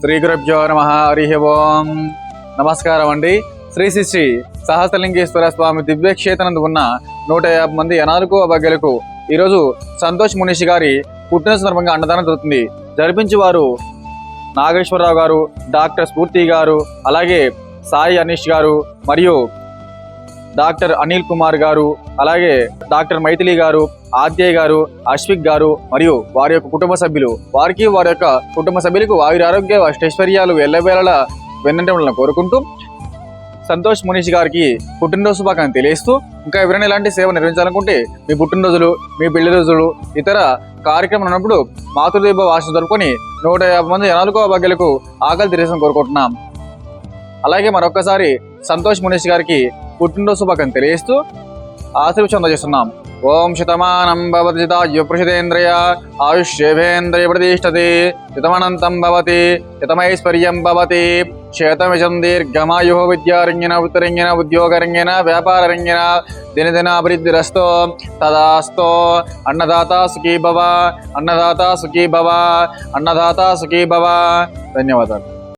శ్రీ గురుభ్యో నమ హరి ఓం. నమస్కారం అండి శ్రీ శ్రీ శ్రీ సహస్రలింగేశ్వర స్వామి దివ్యక్షేతనందు ఉన్న నూట యాభై మంది అనాథకు అభాగ్యులకు ఈరోజు సంతోష్ మునీష్ గారి పుట్టిన సందర్భంగా అన్నదానం జరుగుతుంది. జరిపించేవారు నాగేశ్వరరావు గారు డాక్టర్ స్ఫూర్తి గారు అలాగే సాయి అనీష్ గారు మరియు డాక్టర్ అనిల్ కుమార్ గారు అలాగే డాక్టర్ మైథిలి గారు ఆద్యయ్ గారు అశ్విక్ గారు మరియు వారి యొక్క కుటుంబ సభ్యులు వారికి వారి యొక్క కుటుంబ సభ్యులకు వారి ఆరోగ్య అష్టైశ్వర్యాలు ఎల్లవేళలా వెన్నంటే కోరుకుంటూ సంతోష్ మునీష్ గారికి పుట్టినరోజు శుభాకాంక్షలు తెలియస్తూ ఇంకా ఎవరైనా ఇలాంటి సేవ నిర్వహించాలనుకుంటే మీ పుట్టినరోజులు మీ పెళ్ళి రోజులు ఇతర కార్యక్రమం ఉన్నప్పుడు మాతృదీప వాసన జరుపుకొని నూట యాభై మంది నాలుగో భాగ్యులకు ఆకలి తీరేసం కోరుకుంటున్నాం. అలాగే మరొకసారి సంతోష్ మునీష్ గారికి పుట్టినరోజు శుభాకాంక్షలు తెలియజేస్తూ ఆశీర్వచనం అందజేస్తున్నాం ఓం శతమానం భవతి యుప్రషితేంద్రియ ఆయుష్యేభేంద్రియ ప్రతిష్టతి. శతమనంతం భవతి శతమైశ్వర్యం భవతి శతమిషం దీర్ఘమాయు విద్యారంగిన ఉత్తరంగిన ఉద్యోగరంగిన వ్యాపారరంగిన దినదినాభివృద్ధిరస్తో తదాస్తో అన్నదాత సుఖీ భవ అన్నదాత సుఖీ భవ అన్నదాత సుఖీ భవ ధన్యవాదాలు.